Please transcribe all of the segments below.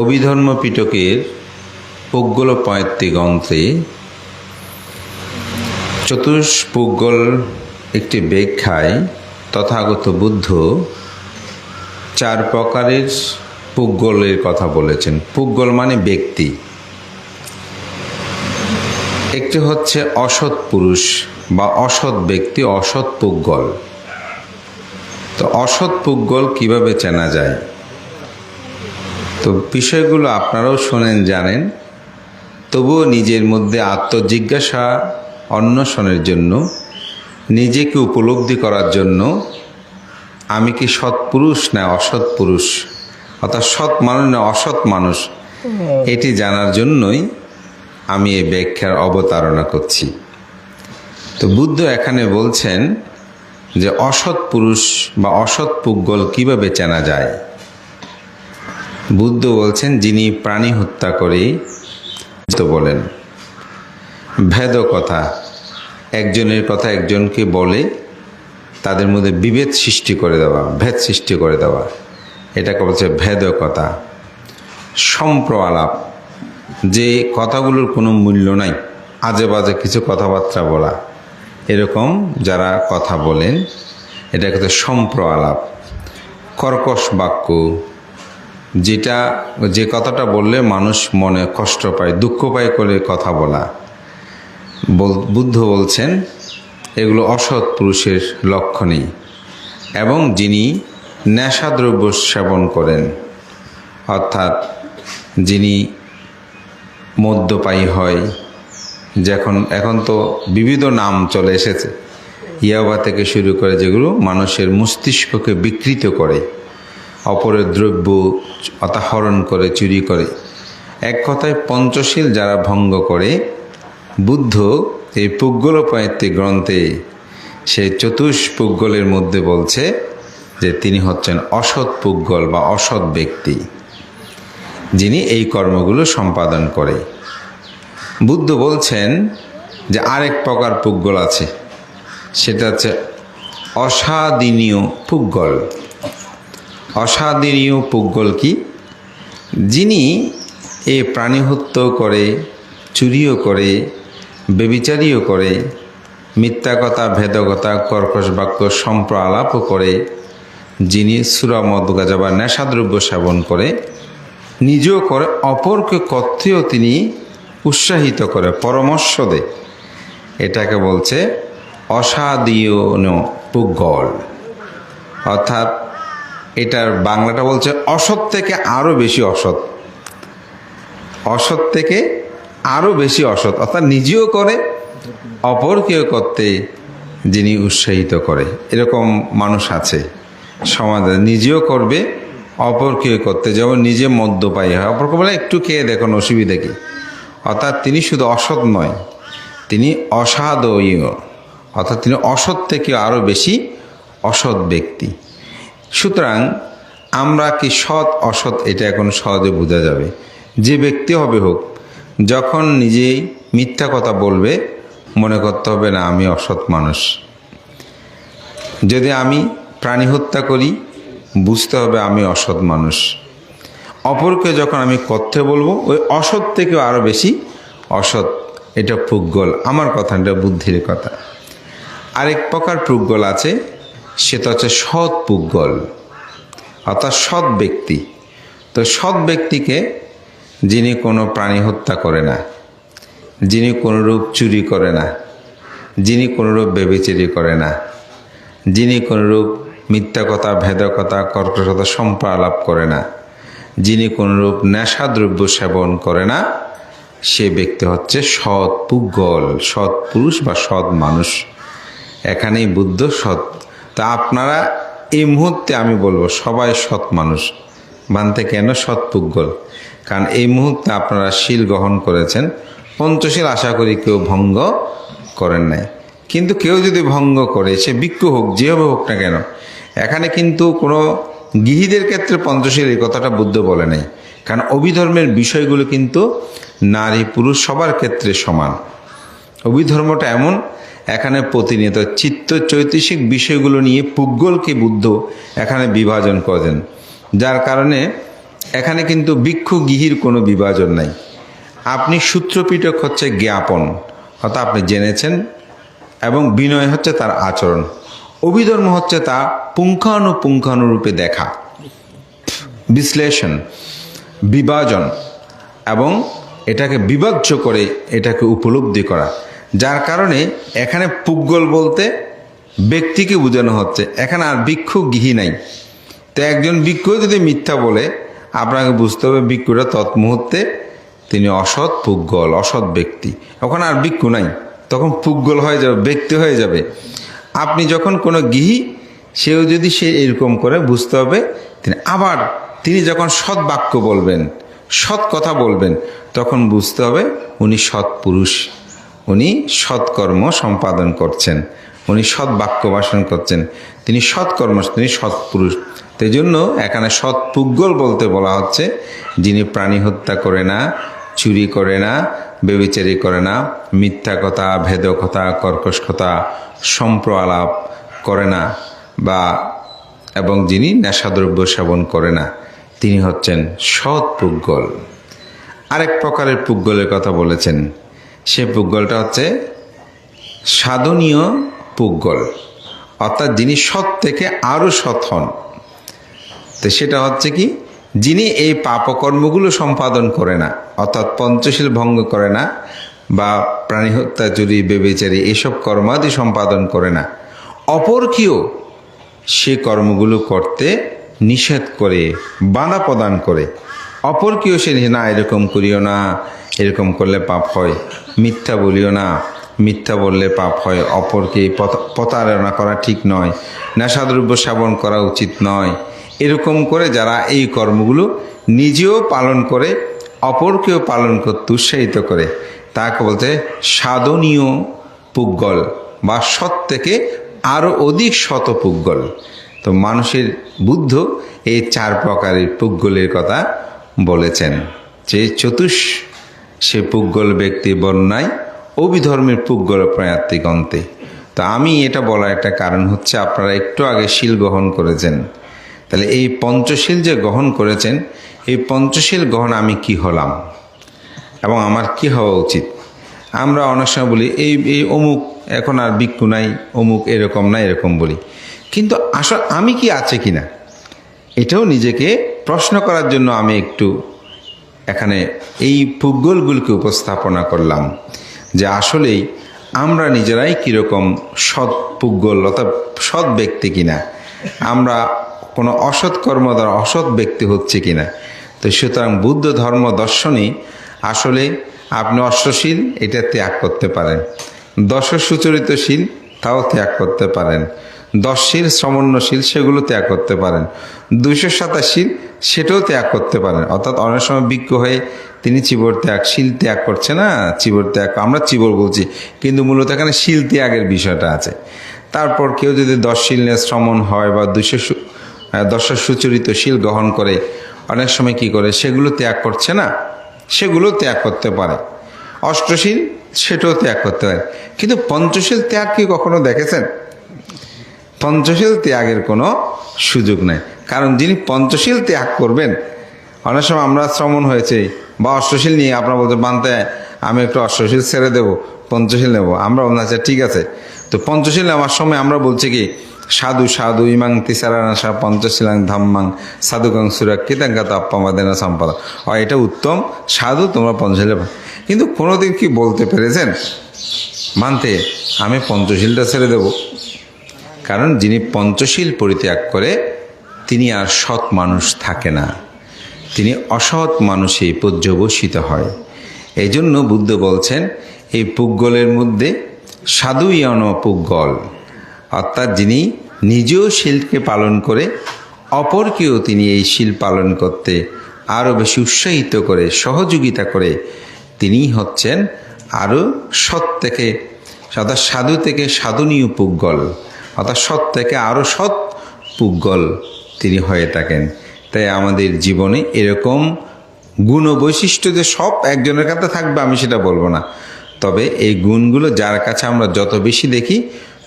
অভিধর্ম পিটকের পুগ্গল পঁয়ত্রি গ্রন্থে চতুষ্পুগ্গল একটি ব্যাখ্যায় তথাগত বুদ্ধ চার প্রকারের পুগ্গলের কথা বলেছেন। পুগ্গল মানে ব্যক্তি। একটি হচ্ছে অসৎ পুরুষ বা অসৎ ব্যক্তি, অসৎ পুগ্গল। তো অসৎ পুগ্গল কীভাবে চেনা যায়? তো বিষয়গুলো আপনারাও শোনেন জানেন। তবুও নিজের মধ্যে আত্মজিজ্ঞাসা অন্বেষণের জন্য নিজেকে উপলব্ধি করার জন্য আমি কি সৎপুরুষ না অসৎ পুরুষ? অর্থাৎ সৎ মানুষ না অসৎ মানুষ? এটি জানার জন্যই আমি এই ব্যাখ্যার অবতারণা করছি। তো বুদ্ধ এখানে বলছেন যে অসৎ পুরুষ বা অসৎ পুগ্গল কীভাবে চেনা যায়? বুদ্ধ বলছেন, যিনি প্রাণী হত্যা করে তো বলেন। ভেদ কথা। একজনের কথা একজনকে বলে, তাদের মধ্যে বিভেদ সৃষ্টি করে দেওয়া, ভেদ সৃষ্টি করে দেওয়া। এটাকে বলছে ভেদ কথা। সম্প্র আলাপ যে কথাগুলোর কোনো মূল্য নাই, আজে বাজে কিছু কথাবার্তা বলা। এরকম যারা কথা বলেন, এটাকে হচ্ছে সম্প্র আলাপ কর্কশ বাক্য। যেটা, যে কথাটা বললে মানুষ মনে কষ্ট পায়, দুঃখ পায় করে কথা বলা। বুদ্ধ বলছেন, এগুলো অসৎ পুরুষের লক্ষণই। এবং যিনি নেশাদ্রব্য সেবন করেন, অর্থাৎ যিনি মদ্যপায়ী হয়, যখন, এখন তো বিবিধ নাম চলে এসেছে। ইয়াবা থেকে শুরু করে যেগুলো মানুষের মস্তিষ্ককে বিকৃত করে। অপরের দ্রব্য অতাহরণ করে, চুরি করে। এক কথায় পঞ্চশীল যারা ভঙ্গ করে, বুদ্ধ এই পুগ্গলোপায়ত্তি গ্রন্থে সেই চতুষ্পুগ্গলের মধ্যে বলছে যে তিনি হচ্ছেন অসৎ পুগ্গল বা অসৎ ব্যক্তি, যিনি এই কর্মগুলো সম্পাদন করে। বুদ্ধ বলছেন যে আরেক প্রকার পুগ্গল আছে, সেটা হচ্ছে অসাদিনীয় পুগ্গল। অসাদিনীয় পুগ্গল কি? যিনি এ প্রাণীহত্যাও করে, চুরিও করে বেবিচারিও করে মিথ্যা কথা ভেদকতা কর্কশ বাক্য সম্প্র আলাপও করে, যিনি সুরা মদ গাজা বা নেশাদ্রব্য সেবন করে, নিজেও করে, অপরকে কথেও তিনি উৎসাহিত করে, পরামর্শ দেয়। এটাকে বলছে অসাদীয় পুগ্গল অর্থাৎ এটার বাংলাটা বলছে অসৎ থেকে আরও বেশি অসৎ। অসৎ থেকে আরও বেশি অসৎ। অর্থাৎ নিজেও করে, অপরকেও করতে যিনি উৎসাহিত করে। এরকম মানুষ আছে সমাজে। নিজেও করবে, অপরকেও করতে। যেমন নিজে মদ্যপায়ী হয়। অপরকে বলে, একটু খেয়ে দেখুন অসুবিধা কি? অর্থাৎ তিনি শুধু অসৎ নয়, তিনি অসাদয়ীয় অর্থাৎ তিনি অসৎ থেকে আরও বেশি অসৎ ব্যক্তি। সুতরাং আমরা কি সৎ, অসৎ, এটা এখন সহজে বোঝা যাবে। যে ব্যক্তি হবে হোক, যখন নিজেই মিথ্যা কথা বলবে, মনে করতে হবে না, আমি অসৎ মানুষ। যদি আমি প্রাণী হত্যা করি, বুঝতে হবে আমি অসৎ মানুষ। অপরকে যখন আমি করতে বলব, ওই অসৎ থেকেও আরও বেশি অসৎ। এটা পুগ্গল আমার কথা এটা বুদ্ধির কথা। আরেক প্রকার পুগ্গল আছে সেটা হচ্ছে সৎ পুগ্গল অর্থাৎ সৎ ব্যক্তি। তো সৎ ব্যক্তিকে যিনি কোনো প্রাণী হত্যা করে না, যিনি কোনোরূপ চুরি করে না, যিনি কোনোরূপ বেবিচারি করে না, যিনি কোনোরূপ মিথ্যা কথা ভেদকতা কর্কশতা সম্প্রালাপ করে না, যিনি কোনোরূপ নেশাদ্রব্য সেবন করে না, সে ব্যক্তি হচ্ছে সৎ পুগ্গল সৎ পুরুষ বা সৎ মানুষ। এখানেই বুদ্ধ সৎ তা আপনারা এই মুহূর্তে আমি বলব, সবাই সৎ মানুষ। বানতে কেন সৎ পুগ্গল কারণ এই মুহূর্তে আপনারা শিল গ্রহণ করেছেন। পঞ্চশীল আশা করি কেউ ভঙ্গ করেন নাই। কিন্তু কেউ যদি ভঙ্গ করে, সে বিক্ষু হোক, যেভাবে হোক না কেন, এখানে কিন্তু কোনো গৃহীদের ক্ষেত্রে পঞ্চশীল এই কথাটা বুদ্ধ বলে নাই। কারণ অভিধর্মের বিষয়গুলো কিন্তু নারী পুরুষ সবার ক্ষেত্রে সমান। অভিধর্মটা এমন এখানে প্রতিনিয়ত চিত্ত চৈতসিক বিষয়গুলো নিয়ে পুগ্গলকে বুদ্ধ এখানে বিভাজন করেন। যার কারণে এখানে কিন্তু ভিক্ষু গৃহীর কোনো বিভাজন নাই। আপনি সূত্রপিটক হচ্ছে জ্ঞাপন, অর্থাৎ আপনি জেনেছেন, এবং বিনয় হচ্ছে তার আচরণ। অভিধর্ম হচ্ছে তা পুঙ্খানুপুঙ্খানুরূপে দেখা। বিশ্লেষণ, বিভাজন, এবং এটাকে বিভাজ্য করে এটাকে উপলব্ধি করা। যার কারণে এখানে পুগ্গল বলতে ব্যক্তিকে বোঝানো হচ্ছে। এখানে আর ভিক্ষু গৃহী নাই। তো একজন ভিক্ষু যদি মিথ্যা বলে, আপনাকে বুঝতে হবে ভিক্ষুটা তৎমুহূর্তে তিনি অসৎ পুগ্গল অসৎ ব্যক্তি। ওখানে আর ভিক্ষু নাই। তখন পুগ্গল হয়ে যাবে, ব্যক্তি হয়ে যাবে। আপনি যখন কোনো গৃহী, সেও যদি সে এরকম করে, বুঝতে হবে তিনি আবার, তিনি যখন সৎ বাক্য বলবেন, সৎ কথা বলবেন, তখন বুঝতে হবে উনি সৎ পুরুষ। উনি সৎকর্ম সম্পাদন করছেন। উনি সৎ বাক্য ভাষণ করছেন। তিনি সৎকর্ম, তিনি সৎ পুরুষ। সেই জন্য এখানে সৎ পুগ্গল বলতে বলা হচ্ছে, যিনি প্রাণী হত্যা করে না, চুরি করে না, বেবিচারি করে না, মিথ্যা কথা, ভেদ কথা, কর্কশ কথা সম্প্র আলাপ করে না বা, এবং যিনি নেশাদ্রব্য সেবন করে না, তিনি হচ্ছেন সৎ পুগ্গল আরেক প্রকারের পুগ্গলের কথা বলেছেন সে পুগ্গলটা হচ্ছে সাধনীয় পুগ্গল অর্থাৎ যিনি সৎ থেকে আরও সৎ হন। তো সেটা হচ্ছে কি? যিনি এই পাপকর্মগুলো সম্পাদন করে না, অর্থাৎ পঞ্চশীল ভঙ্গ করে না, বা প্রাণী হত্যা, চুরি, বেবেচারি এসব কর্মাদি সম্পাদন করে না, অপর কেউ সে কর্মগুলো করতে নিষেধ করে, বাধা প্রদান করে, অপর কেউ সে না এরকম করিও না এরকম করলে পাপ হয়। মিথ্যা বলিও না। মিথ্যা বললে পাপ হয়। অপরকে প্রতারণা করা ঠিক নয়। নেশাদ্রব্য সেবন করা উচিত নয়। এরকম করে যারা এই কর্মগুলো নিজেও পালন করে, অপরকেও পালন করতে উৎসাহিত করে। তাকে বলতে সাধনীয় পুগ্গল বা সৎ থেকে আরও অধিক শত পুগ্গল তো মানুষের বুদ্ধ এই চার প্রকারের পুগ্গলের কথা বলেছেন। যে চতুষ সে পুগ্গল ব্যক্তি বর্ণায় অভিধর্মের পুগ্গল প্রয়াত্তিক অন্তে তো আমি এটা বলার একটা কারণ হচ্ছে আপনারা একটু আগে শিল গ্রহণ করেছেন। তাহলে এই পঞ্চশীল যে গ্রহণ করেছেন, এই পঞ্চশীল গ্রহণ আমি কি হলাম? এবং আমার কি হওয়া উচিত? আমরা অনেক সময় বলি, এই এই অমুক, এখন আর বিক্ষু নাই, অমুক এরকম না, এরকম বলি। কিন্তু আসল আমি কি আছে কি না এটাও নিজেকে প্রশ্ন করার জন্য আমি একটু এখানে এই পুগ্গলগুলিকে উপস্থাপনা করলাম, যে আসলেই আমরা নিজেরাই কীরকম সৎ পুগ্গল অর্থাৎ সৎ ব্যক্তি কিনা, আমরা কোনো অসৎ কর্ম দ্বারা অসৎ ব্যক্তি হচ্ছে কিনা। তো সুতরাং বুদ্ধ ধর্ম দর্শনে আসলে আপনি অশ্বশীল এটা ত্যাগ করতে পারেন। দশ সুচরিতশীল তাও ত্যাগ করতে পারেন। দশশীল সমন্বশীল সেগুলো ত্যাগ করতে পারেন। দুইশো সাতাশীল সেটাও ত্যাগ করতে পারেন। অর্থাৎ অনেক সময় বিজ্ঞ হয়ে তিনি চিবর ত্যাগ, শিল ত্যাগ করছে না? চিবর ত্যাগ, আমরা চিবর বলছি। কিন্তু মূলত এখানে শিল ত্যাগের বিষয়টা আছে। তারপর কেউ যদি দশশীল শ্রমণ হয় বা দুশো দশ সুচরিত শিল গ্রহণ করে, অনেক সময় কি করে? সেগুলো ত্যাগ করছে না? সেগুলো ত্যাগ করতে পারে। অষ্টশীল সেটাও ত্যাগ করতে পারে। কিন্তু পঞ্চশীল ত্যাগ কি কখনো দেখেছেন? পঞ্চশীল ত্যাগের কোনো সুযোগ নেই। কারণ যিনি পঞ্চশীল ত্যাগ করবেন, অনেক সময় আমরা শ্রমণ হয়েছে বা অষ্টশীল নিয়ে আপনার বলতে বানতে, আমি একটু অষ্টশীল ছেড়ে দেবো, পঞ্চশীল নেব। আমরা বললাম আচ্ছা ঠিক আছে। তো পঞ্চশীল নেওয়ার সময় আমরা বলছি কি, সাধু সাধু, ইমাং তিসারানাসা পঞ্চশীলাং ধাম্মাং, সাধুকাং সুরা কিতাঙ্কা তাপ্পামাদেনা সম্পাদা ও এটা উত্তম সাধু, তোমরা পঞ্চশীলে কিন্তু কোনোদিন কি বলতে পেরেছেন? মানতে আমি পঞ্চশীলটা ছেড়ে দেবো। কারণ যিনি পঞ্চশীল পরিত্যাগ করে, তিনি আর সৎ মানুষ থাকে না। তিনি অসৎ মানুষে পর্যবসিত হয়। এই জন্য বুদ্ধ বলছেন, এই পুগ্গলের মধ্যে সাধু ইয়ন পুগ্গল অর্থাৎ যিনি নিজেও শিল্পকে পালন করে, অপরকেও তিনি এই শিল পালন করতে আরও বেশি উৎসাহিত করে, সহযোগিতা করে তিনি হচ্ছেন আরও সৎ থেকে সাধু থেকে সাধনীয় পুগ্গল অর্থাৎ সৎ থেকে আরও সৎ পুগ্গল তিনি হয়ে থাকেন। তাই আমাদের জীবনে এরকম গুণ বৈশিষ্ট্য যে সব একজনের কাছে থাকবে, আমি সেটা বলব না। তবে এই গুণগুলো যার কাছে আমরা যত বেশি দেখি,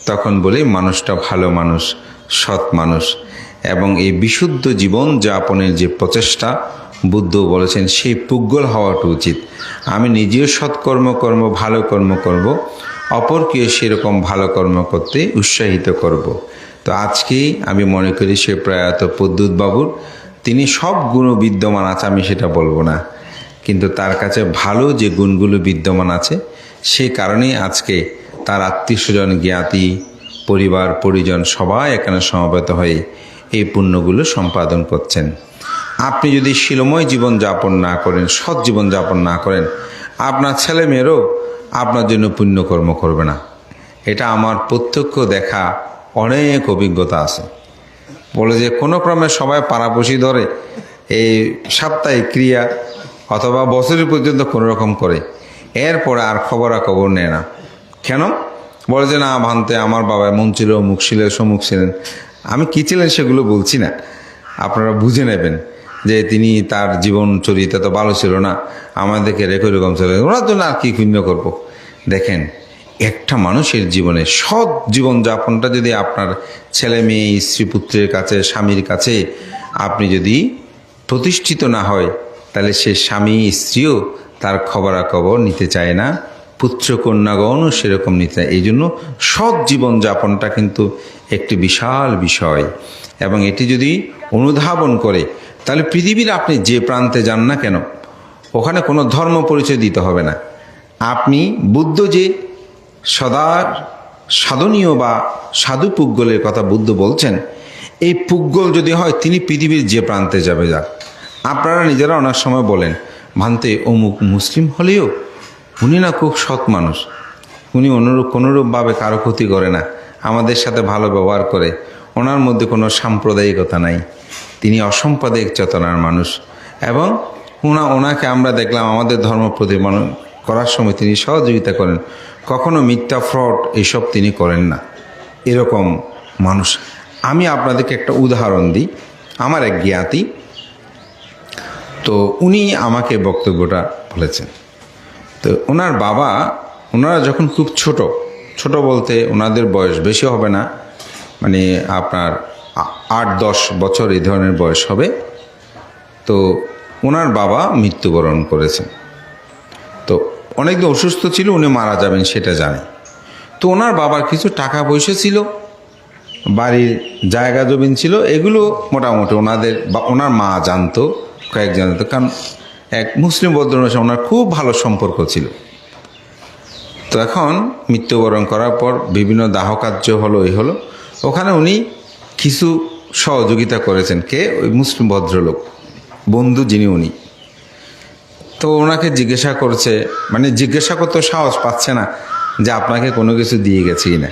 তখন বলি মানুষটা ভালো মানুষ, সৎ মানুষ। এবং এই বিশুদ্ধ জীবন যাপনের যে প্রচেষ্টা, বুদ্ধ বলেছেন, সেই পুগ্গল হওয়াটা উচিত। আমি নিজেও সৎকর্ম কর্ম ভালো কর্ম করব অপরকেও সেরকম ভালো কর্ম করতে উৎসাহিত করব। তো আজকেই আমি মনে করি সে প্রয়াত পদ্যুৎ বাবুর তিনি সব গুণ বিদ্যমান আছে, আমি সেটা বলব না কিন্তু তার কাছে ভালো যে গুণগুলো বিদ্যমান আছে সেই কারণেই আজকে তার আত্মীয় স্বজন জ্ঞাতি, পরিবার, পরিজন সবাই এখানে সমবেত হয়ে এই পুণ্যগুলো সম্পাদন করছেন আপনি যদি শিলময় জীবন যাপন না করেন, সৎ জীবন যাপন না করেন, আপনার ছেলে মেয়েরও আপনার জন্য পুণ্যকর্ম করবে না। এটা আমার প্রত্যক্ষ দেখা অনেক অভিজ্ঞতা আছে। বলে যে কোনো ক্রমে সবাই পাড়াপড়শি ধরে এই সাপ্তাহিক ক্রিয়া অথবা বছরের পর্যন্ত কোনো রকম করে। এরপরে আর খবরাখবর নেয় না। কেন? বলে যে না, ভানতে আমার বাবা এমন ছিল, মুখ ছিল সমুখ ছিলেন। আমি কী ছিলেন সেগুলো বলছি না। আপনারা বুঝে নেবেন। যে তিনি তার জীবন চরিত্র তো ভালো ছিল না। আমাদেরকে রেখে এরকম চলে ওনার জন্য আর কি পুণ্য করব? দেখেন, একটা মানুষের জীবনে সৎ জীবনযাপনটা যদি আপনার ছেলে মেয়ে, স্ত্রী পুত্রের কাছে, স্বামীর কাছে আপনি যদি প্রতিষ্ঠিত না হয়, তাহলে সে স্বামী, স্ত্রীও তার খবরাখবর নিতে চায় না পুত্র কন্যাগণও সেরকম নিতে চায় এই জন্য সৎ জীবনযাপনটা কিন্তু একটি বিশাল বিষয়। এবং এটি যদি অনুধাবন করে তাহলে পৃথিবীর আপনি যে প্রান্তে যান না কেন, ওখানে কোনো ধর্ম পরিচয় দিতে হবে না। আপনি বুদ্ধ যে সদার সাধনীয় বা সাধু পুগ্গলের কথা বুদ্ধ বলছেন, এই পুগ্গল যদি হয়, তিনি পৃথিবীর যে প্রান্তে যাবে যাক। আপনারা নিজেরা অনেক সময় বলেন, ভান্তে অমুক মুসলিম হলেও উনি না খুব সৎ মানুষ। উনি অনুরূপ, কোনোরূপভাবে কারও ক্ষতি করে না। আমাদের সাথে ভালো ব্যবহার করে। ওনার মধ্যে কোনো সাম্প্রদায়িকতা নাই। তিনি অসাম্প্রদায়িক চেতনার মানুষ। এবং ওনা ওনাকে আমরা দেখলাম আমাদের ধর্ম প্রতিমান করার সময় তিনি সহযোগিতা করেন। কখনো মিথ্যা, ফ্রড এইসব তিনি করেন না। এরকম মানুষ। আমি আপনাদেরকে একটা উদাহরণ দিই। আমার এক জ্ঞাতি, তো উনি আমাকে বক্তব্যটা বলেছেন। তো ওনার বাবা ওনারা যখন খুব ছোট ছোট বলতে ওনাদের বয়স বেশি হবে না। মানে আপনার আট, দশ বছর এই ধরনের বয়স হবে। তো ওনার বাবা মৃত্যুবরণ করেছেন। তো অনেকদিন অসুস্থ ছিল, উনি মারা যাবেন সেটা জানে। তো ওনার বাবার কিছু টাকা পয়সা ছিল, বাড়ির জায়গা জমিন ছিল, এগুলো মোটামুটি ওনাদের বা ওনার মা জানতো, কয়েকজন জানতো। কারণ এক মুসলিম ভদ্রমের সাথে ওনার খুব ভালো সম্পর্ক ছিল। তো এখন মৃত্যুবরণ করার পর বিভিন্ন দাহ কার্য হলো, এই হলো। ওখানে উনি কিছু সহযোগিতা করেছেন কে? ওই মুসলিম ভদ্রলোক, বন্ধু যিনি উনি। তো ওনাকে জিজ্ঞাসা করছে মানে জিজ্ঞাসা করতে সাহস পাচ্ছে না যে আপনাকে কোনো কিছু দিয়ে গেছে কি না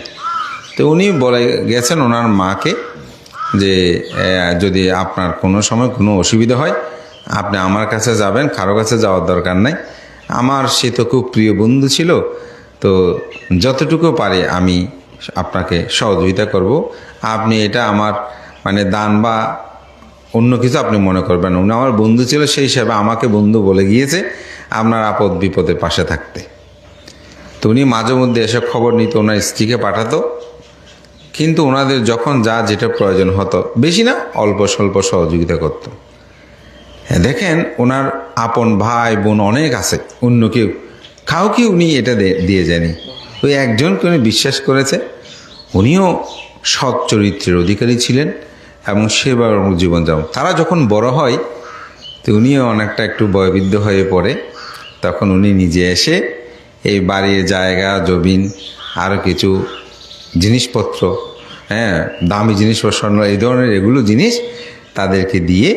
তো উনি বলে গেছেন ওনার মাকে যে যদি আপনার কোনো সময় কোনো অসুবিধা হয়, আপনি আমার কাছে যাবেন, কারও কাছে যাওয়ার দরকার নাই। আমার সে তো খুব প্রিয় বন্ধু ছিল, তো যতটুকু পারে আমি আপনাকে সহযোগিতা করব। আপনি এটা আমার মানে দান বা অন্য কিছু আপনি মনে করবেন উনি আমার বন্ধু ছিল, সেই হিসাবে আমাকে বন্ধু বলে গিয়েছে আপনার আপদ বিপদে পাশে থাকতে। তো উনি মাঝে মধ্যে এসব খবর নিত ওনার স্ত্রীকে পাঠাতো। কিন্তু ওনাদের যখন যা যেটা প্রয়োজন হতো, বেশি না, অল্প স্বল্প সহযোগিতা করত। হ্যাঁ দেখেন, ওনার আপন ভাই, বোন অনেক আছে। অন্য কেউ, কাউকে উনি এটা দিয়ে যায়নি। ওই একজনকে উনি বিশ্বাস করেছে। উনিও সৎ চরিত্রের অধিকারী ছিলেন। এবং সেবার জীবনযাপন তারা যখন বড় হয়, তো উনিও অনেকটা একটু বয়বৃদ্ধ হয়ে পড়ে। তখন উনি নিজে এসে এই বাড়ির জায়গা, জমিন আরও কিছু জিনিসপত্র হ্যাঁ দামি স্বর্ণ এই ধরনের এগুলো জিনিস তাদেরকে দিয়ে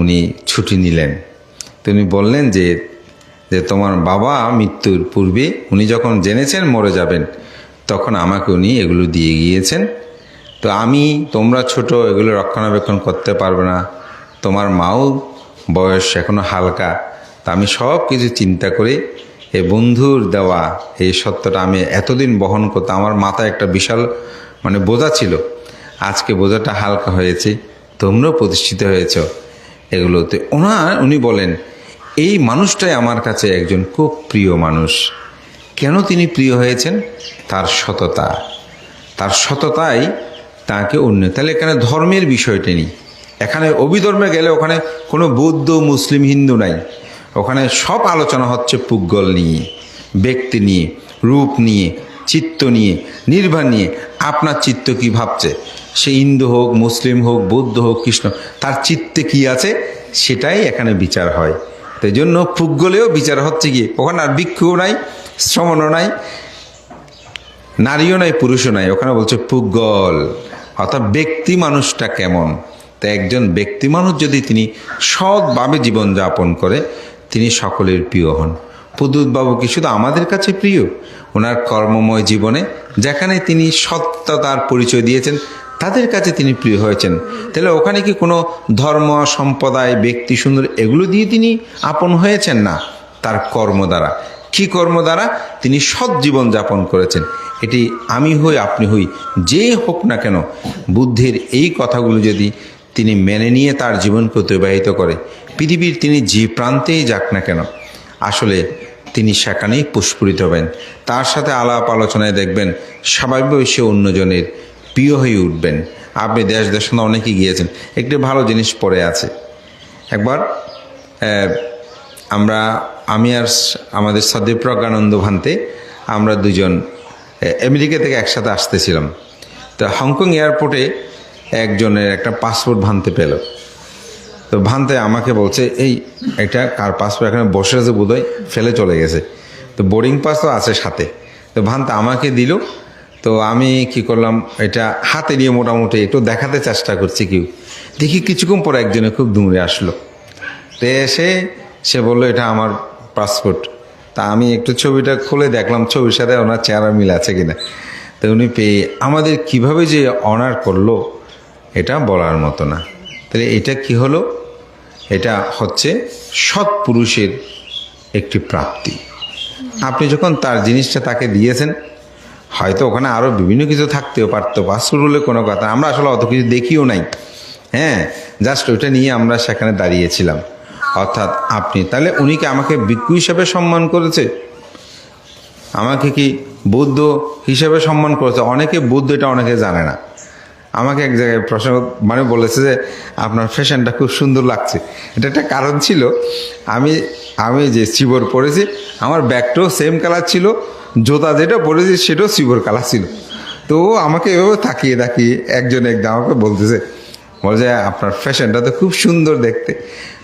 উনি ছুটি নিলেন। তো উনি বললেন যে যে তোমার বাবা মৃত্যুর পূর্বে উনি যখন জেনেছেন মরে যাবেন, তখন আমাকে উনি এগুলো দিয়ে গিয়েছেন। তো আমি, তোমরা ছোট, এগুলো রক্ষণাবেক্ষণ করতে পারবে না। তোমার মাও বয়স এখনও হালকা। তা আমি সব কিছু চিন্তা করে এই বন্ধুর দেওয়া এই সত্যটা আমি এতদিন বহন করতে, আমার মাথায় একটা বিশাল মানে বোঝা ছিল। আজকে বোঝাটা হালকা হয়েছে, তোমরাও প্রতিষ্ঠিত হয়েছ এগুলোতে। ওনার, উনি বলেন, এই মানুষটাই আমার কাছে একজন খুব প্রিয় মানুষ। কেন তিনি প্রিয় হয়েছেন? তার সততা। তার সততাই তাকে অন্য তাহলে এখানে ধর্মের বিষয়টা নেই। এখানে অভিধর্মে গেলে ওখানে কোনো বৌদ্ধ, মুসলিম, হিন্দু নাই। ওখানে সব আলোচনা হচ্ছে পুগ্গল নিয়ে, ব্যক্তি নিয়ে, রূপ নিয়ে, চিত্ত নিয়ে, নির্বাণ নিয়ে। আপনার চিত্ত কি ভাবছে? সে হিন্দু হোক, মুসলিম হোক, বৌদ্ধ হোক, কৃষ্ণ, তার চিত্তে কি আছে? সেটাই এখানে বিচার হয়। তাই জন্য পুগ্গলেও বিচার হচ্ছে গিয়ে। ওখানে আর ভিক্ষুও নাই, শ্রমণও নাই, নারীও নাই, পুরুষও নাই। ওখানে বলছে পুগল। অর্থাৎ ব্যক্তি মানুষটা কেমন? তা একজন ব্যক্তি মানুষ যদি তিনি সৎভাবে জীবনযাপন করে, তিনি সকলের প্রিয় হন। পুদুৎবাবু কি শুধু আমাদের কাছে প্রিয়? ওনার কর্মময় জীবনে যেখানে তিনি সত্যতার পরিচয় দিয়েছেন, তাদের কাছে তিনি প্রিয় হয়েছেন। তাহলে ওখানে কি কোনো ধর্ম, সম্প্রদায়, ব্যক্তি, সুন্দর এগুলো দিয়ে তিনি আপন হয়েছেন না? তার কর্ম দ্বারা। কি কর্ম দ্বারা তিনি সৎ জীবন যাপন করেছেন। এটি আমি হই, আপনি হই, যে হোক না কেন, বুদ্ধির এই কথাগুলো যদি তিনি মেনে নিয়ে তার জীবনকে অতিবাহিত করে, পৃথিবীর তিনি যে প্রান্তেই যাক না কেন, আসলে তিনি সেখানেই পুষ্পরিত হবেন। তার সাথে আলাপ আলোচনায় দেখবেন, স্বাভাবিকভাবে সে অন্যজনের প্রিয় হয়ে উঠবেন। আপনি দেশ দেশনা অনেকে গিয়েছেন, একটি ভালো জিনিস পড়ে আছে। একবার আমরা আমি আর আমাদের সাদে প্রজ্ঞানন্দ ভান্তে আমরা দুজন আমেরিকা থেকে একসাথে আসতেছিলাম। তো হংকং এয়ারপোর্টে একজনের একটা পাসপোর্ট ভাঙতে পেল। তো ভান্তে আমাকে বলছে, এই এটা কার পাসপোর্ট? এখানে বসে আছে বোধহয়, ফেলে চলে গেছে। তো বোর্ডিং পাস তো আছে সাথে। তো ভান্তে আমাকে দিল। তো আমি কি করলাম, এটা হাতে নিয়ে মোটামুটি একটু দেখাতে চেষ্টা করছি কেউ। দেখি কিছুক্ষণ পর একজনে খুব দূরে আসলো। তো এসে সে বলল, এটা আমার পাসপোর্ট। তা আমি একটু ছবিটা খুলে দেখলাম, ছবির সাথে ওনার চেহারা মিল আছে কিনা। তো উনি পেয়ে, আমাদের কীভাবে যে অনার করল, এটা বলার মতো না। তাহলে এটা কি হলো? এটা হচ্ছে সৎ পুরুষের একটি প্রাপ্তি। আপনি যখন তার জিনিসটা তাকে দিয়েছেন, হয়তো ওখানে আরও বিভিন্ন কিছু থাকতেও পারতো হলে কোনো কথা আমরা আসলে অত কিছু দেখিও নাই। হ্যাঁ জাস্ট ওইটা নিয়ে আমরা সেখানে দাঁড়িয়েছিলাম। অর্থাৎ আপনি। তাহলে উনি কি আমাকে ভিক্ষু হিসাবে সম্মান করেছে? আমাকে কি বৌদ্ধ হিসেবে সম্মান করেছে? অনেকে বৌদ্ধ, এটা অনেকে জানে না। আমাকে এক জায়গায় প্রশ্ন মানে বলেছে যে, আপনার ফ্যাশনটা খুব সুন্দর লাগছে। এটা একটা কারণ ছিল। আমি আমি যে শিবর পরেছি, আমার ব্যাগটাও সেম কালার ছিল। জোতা যেটা পরেছি, সেটাও শিবর কালার ছিল। তো ও আমাকে এভাবে তাকিয়ে তাকিয়ে একজন একদম আমাকে বলতেছে বলছে আপনার ফ্যাশনটা তো খুব সুন্দর দেখতে।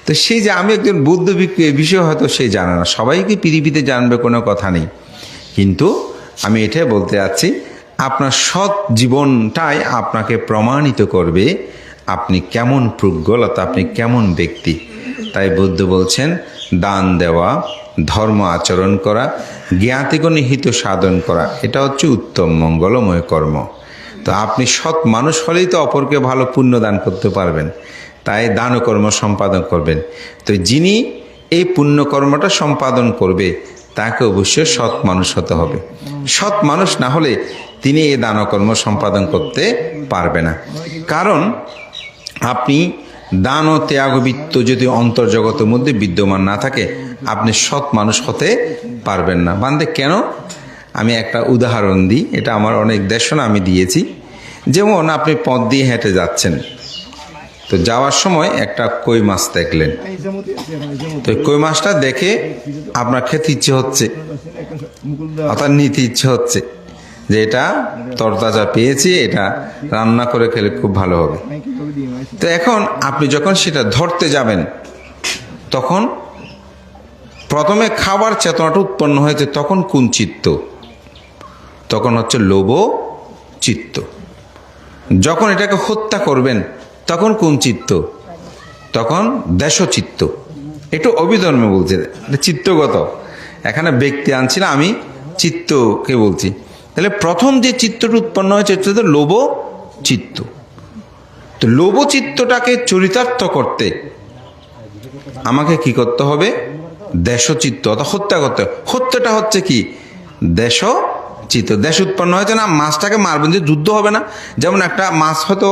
তো সেই যে আমি একজন বুদ্ধ ভিক্ষু, এ বিষয়ে হয়তো সে জানে না। সবাইকে পৃথিবীতে জানবে কোনো কথা নেই। কিন্তু আমি এটাই বলতে যাচ্ছি, আপনার সৎ জীবনটাই আপনাকে প্রমাণিত করবে আপনি কেমন প্রজ্ঞলতা আপনি কেমন ব্যক্তি। তাই বুদ্ধ বলছেন, দান দেওয়া, ধর্ম আচরণ করা জ্ঞাতিক নিহিত সাধন করা, এটা হচ্ছে উত্তম মঙ্গলময় কর্ম। তো আপনি সৎ মানুষ হলেই তো অপরকে ভালো পুণ্য দান করতে পারবেন। তাই দানকর্ম সম্পাদন করবেন। তো যিনি এই পুণ্যকর্মটা সম্পাদন করবে, তাকে অবশ্যই সৎ মানুষ হতে হবে। সৎ মানুষ না হলে তিনি এই দানকর্ম সম্পাদন করতে পারবে না। কারণ আপনি দান ও ত্যাগবিত্ত যদি অন্তর্জগতের মধ্যে বিদ্যমান না থাকে, আপনি সৎ মানুষ হতে পারবেন না। বান্ধে কেন? আমি একটা উদাহরণ দিই। এটা আমার অনেক দেশনা আমি দিয়েছি। যেমন আপনি পথ দিয়ে হেঁটে যাচ্ছেন। তো যাওয়ার সময় একটা কই মাছ দেখলেন। তো কই মাছটা দেখে আপনার খেতে ইচ্ছে হচ্ছে। অর্থাৎ নিতে ইচ্ছে হচ্ছে যে এটা তরতাজা পেয়েছি, এটা রান্না করে খেলে খুব ভালো হবে। তো এখন আপনি যখন সেটা ধরতে যাবেন, তখন প্রথমে খাবার চেতনাটা উৎপন্ন হয়েছে তখন কোন চিত্ত? তখন হচ্ছে লোভ চিত্ত যখন এটাকে হত্যা করবেন তখন কোন চিত্ত? তখন দেশচিত্ত। একটু অভিধর্মে বলছে। চিত্তগত। এখানে ব্যক্তি আনছি না আমি চিত্তকে বলছি। তাহলে প্রথম যে চিত্তটা উৎপন্ন হয়েছে সেটা লোভ চিত্ত তো লোভ চিত্তটাকে চরিতার্থ করতে আমাকে কি করতে হবে? দেশচিত্ত অর্থাৎ হত্যা করতে। হত্যাটা হচ্ছে কি? দেশ চিত্ত দেশ উৎপন্ন হয়েছে না, মাছটাকে মারবেন যে যুদ্ধ হবে না। যেমন একটা মাছ হয়তো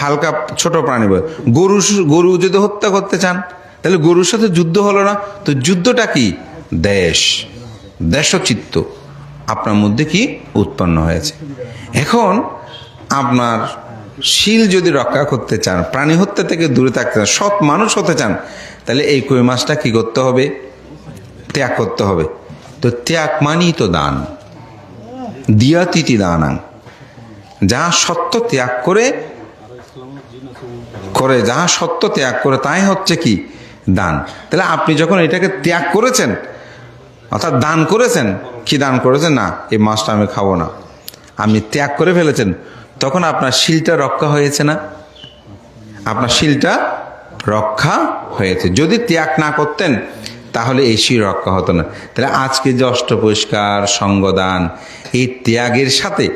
হালকা ছোট প্রাণী বলে। গরু গরু যদি হত্যা করতে চান, তাহলে গরুর সাথে যুদ্ধ হলো না। তো যুদ্ধটা কি? দেশ। দেশচিত্ত। আপনার মধ্যে কি উৎপন্ন হয়েছে? এখন আপনার শিল যদি রক্ষা করতে চান, প্রাণী হত্যা থেকে দূরে থাকতে চান, সৎ মানুষ হতে চান, তাহলে এই কই মাছটা কি করতে হবে? ত্যাগ করতে হবে। তো ত্যাগ মানেই তো দান। দিয়াতিথি দানাং। যা সত্য ত্যাগ করে করে যাহা সত্য ত্যাগ করে, তাই হচ্ছে কি? দান। তাহলে আপনি যখন এটাকে ত্যাগ করেছেন, অর্থাৎ দান করেছেন, কি দান করেছেন? না, এই মাছটা আমি খাব না। আপনি ত্যাগ করে ফেলেছেন, তখন আপনার শিলটা রক্ষা হয়েছে না? আপনার শিলটা রক্ষা হয়েছে। যদি ত্যাগ না করতেন, তাহলে এই শিল রক্ষা হতো না। তাহলে আজকে যে অষ্ট পরিষ্কার, সঙ্গদান, এই ত্যাগের সাথে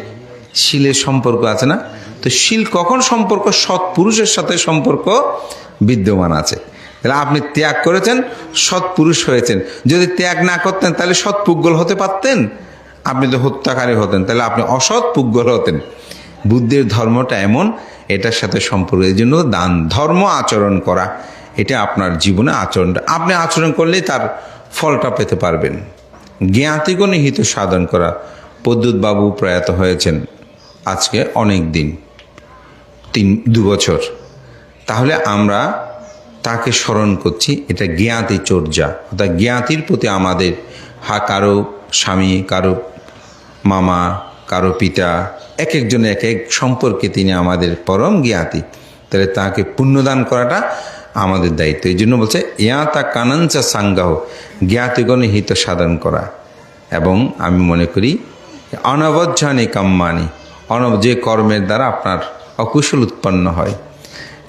শিলের সম্পর্ক আছে না? তো শিল কখন সম্পর্ক? সৎ পুরুষের সাথে সম্পর্ক বিদ্যমান আছে। তাহলে আপনি ত্যাগ করেছেন, সৎ পুরুষ হয়েছেন। যদি ত্যাগ না করতেন, তাহলে সৎ পুগ্গল হতে পারতেন? আপনি তো হত্যাকারী হতেন, তাহলে আপনি অসৎ পুগ্গল হতেন। বুদ্ধের ধর্মটা এমন, এটার সাথে সম্পর্ক। এই জন্য দান, ধর্ম আচরণ করা, এটা আপনার জীবনে আচরণটা আপনি আচরণ করলেই তার ফলটা পেতে পারবেন। জ্ঞাতিগণে হিত সাধন করা। বাবু প্রয়াত হয়েছেন আজকে অনেক দিন। তিন, দু বছর। তাহলে আমরা তাকে স্মরণ করছি, এটা জ্ঞাতি চর্যা। অর্থাৎ জ্ঞাতির প্রতি আমাদের হা, কারও স্বামী, কারও মামা, কারও পিতা, এক একজনের এক এক সম্পর্কে তিনি আমাদের পরম জ্ঞাতি। তাহলে তাকে পুণ্যদান করাটা আমাদের দায়িত্ব। এই জন্য বলছে ইয়া তা কানাঞ্চা সাঙ্গাহ, জ্ঞাতিগণে হিত সাধন করা। এবং আমি মনে করি অনবজ্জানি কাম্মানি, অনব, যে কর্মের দ্বারা আপনার অকুশল উৎপন্ন হয়।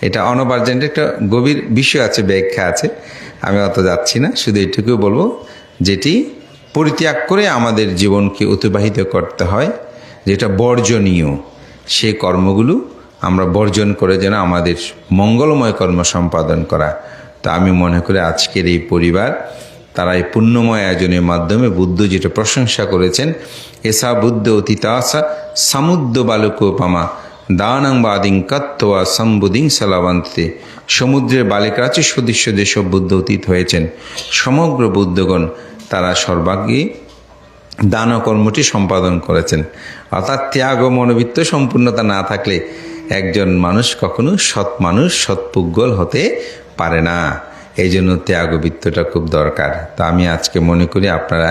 এটা অনবার্জেন্ট একটা গভীর বিষয় আছে, ব্যাখ্যা আছে। আমি অত যাচ্ছি না, শুধু এটুকু বলব যেটি পরিত্যাগ করে আমাদের জীবনকে অতিবাহিত করতে হয়, যেটা বর্জনীয়। সে কর্মগুলো আমরা বর্জন করে যেন আমাদের মঙ্গলময় কর্ম সম্পাদন করা। তা আমি মনে করি আজকের এই পরিবার, তারা এই পুণ্যময় আয়োজনের মাধ্যমে বুদ্ধ যেটা প্রশংসা করেছেন, এসা বুদ্ধ অতীতাসা সমুদ্র বালকোপমা দানাং বাদিং সম্বুদিং সালাবান্তে। সমুদ্রের বালিকারাচি সদৃশ্য যেসব বুদ্ধ অতীত হয়েছেন, সমগ্র বুদ্ধগণ তারা সর্বাগ্যে দান কর্মটি সম্পাদন করেছেন। অর্থাৎ ত্যাগ ও মনোবৃত্ত সম্পূর্ণতা না থাকলে একজন মানুষ কখনো সৎ মানুষ সৎপুজ্ঞল হতে পারে না। এই জন্য ত্যাগবৃত্তটা খুব দরকার। তো আমি আজকে মনে করি আপনারা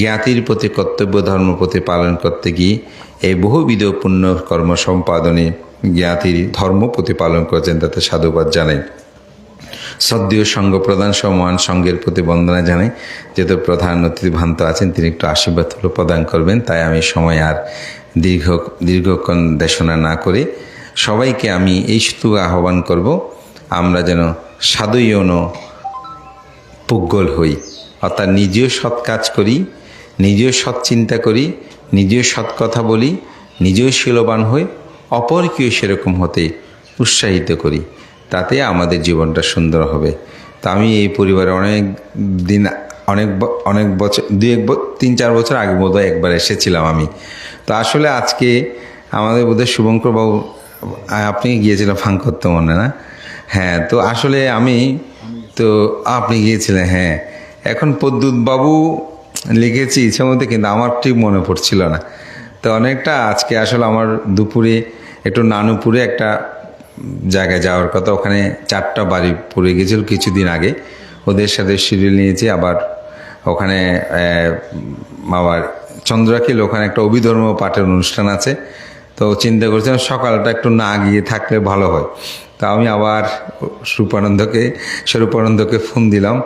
জ্ঞাতির প্রতি, কর্তব্য ধর্ম প্রতি পালন করতে গিয়ে এই বহুবিধ পুণ্য কর্ম সম্পাদনে জ্ঞাতির ধর্ম প্রতিপালন করেছেন তাতে সাধুবাদ জানাই। সদ্য সঙ্গ প্রধান সহ মহান সঙ্গের প্রতি বন্দনা জানাই। যেহেতু প্রধান অতিথি ভান্ত আছেন, তিনি একটু আশীর্বাদ প্রদান করবেন, তাই আমি সময় আর দীর্ঘ, দীর্ঘক্ষণ দেশনা না করে সবাইকে আমি এই শুধু আহ্বান করব, আমরা যেন সাধুয়ন পুগ্গল হই। অর্থাৎ নিজেও সৎ কাজ করি, নিজেও সৎ চিন্তা করি নিজেও সৎ কথা বলি, নিজেও শীলবান হই, অপরকেও সেরকম হতে উৎসাহিত করি, তাতে আমাদের জীবনটা সুন্দর হবে। তা আমি এই পরিবারে অনেক দিন, অনেক অনেক বছর, দু এক তিন চার বছর আগে বোধহয় একবার এসেছিলাম আমি। তো আসলে আজকে আমাদের বোধহয় শুভঙ্কর বাবু আপনি গিয়েছিলেন ফাং করতে মনে, না? হ্যাঁ তো আসলে আমি, তো আপনি গিয়েছিলেন হ্যাঁ। এখন বাবু লিখেছি ইচ্ছে মধ্যে কিন্তু আমার ঠিক মনে পড়ছিল না। তো অনেকটা আজকে আসলে আমার দুপুরে, একটু নানুপুরে একটা জায়গায় যাওয়ার কথা, ওখানে চারটা বাড়ি পড়ে গেছিল কিছুদিন আগে। ওদের সাথে শিডিউল নিয়েছি, আবার ওখানে আবার চন্দ্রাকিল ওখানে একটা অভিধর্ম পাঠের অনুষ্ঠান আছে। তো চিন্তা করছিলাম সকালটা একটু না গিয়ে থাকলে ভালো হয়। তা আমি আবার সুপানন্দকে স্বরূপানন্দকে ফোন দিলাম।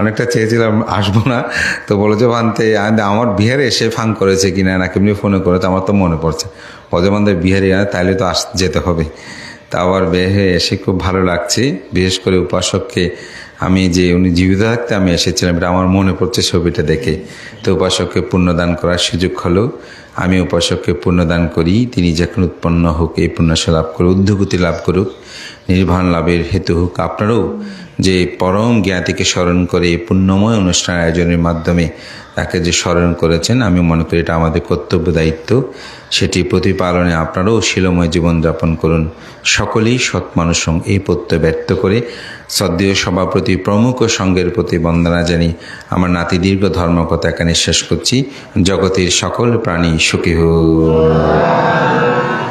অনেকটা চেয়েছিলাম, আসব না। তো বলো যে, ভান্তে আমার বিহারে এসে ফাং করেছে কিনা না, কেমনি ফোনে করে তো আমার তো মনে পড়ছে। অজমানদের বিহারে তাইলে তো আস, যেতে হবে। তা আবার বের হয়ে এসে খুব ভালো লাগছে, বিশেষ করে উপাসককে। আমি যে, উনি জীবিত থাকতে আমি এসেছিলাম, এটা আমার মনে পড়ছে ছবিটা দেখে। তো উপাসককে পুণ্যদান করার সুযোগ হলো। আমি উপাসককে পুণ্যদান করি, তিনি যখন উৎপন্ন হোক, এই পুণ্যস লাভ করুক উদ্ধগতি লাভ করুক। নির্বাণ লাভের হেতু হোক আপনারাও যে পরম জ্ঞাতিকে স্মরণ করে পুণ্যময় অনুষ্ঠান আয়োজনের মাধ্যমে তাকে যে স্মরণ করেছেন আমি মনে করি এটা আমাদের কর্তব্য দায়িত্ব। সেটি প্রতিপালনে আপনারাও শিলময় জীবনযাপন করুন। সকলেই সৎ মানুষ এই প্রত্যয় ব্যক্ত করে সদ্য সভাপতি প্রমুখ সঙ্গের প্রতি বন্দনা জানি আমার নাতি দীর্ঘ ধর্মকথা এখানে শেষ করছি। জগতের সকল প্রাণী সুখী হোক।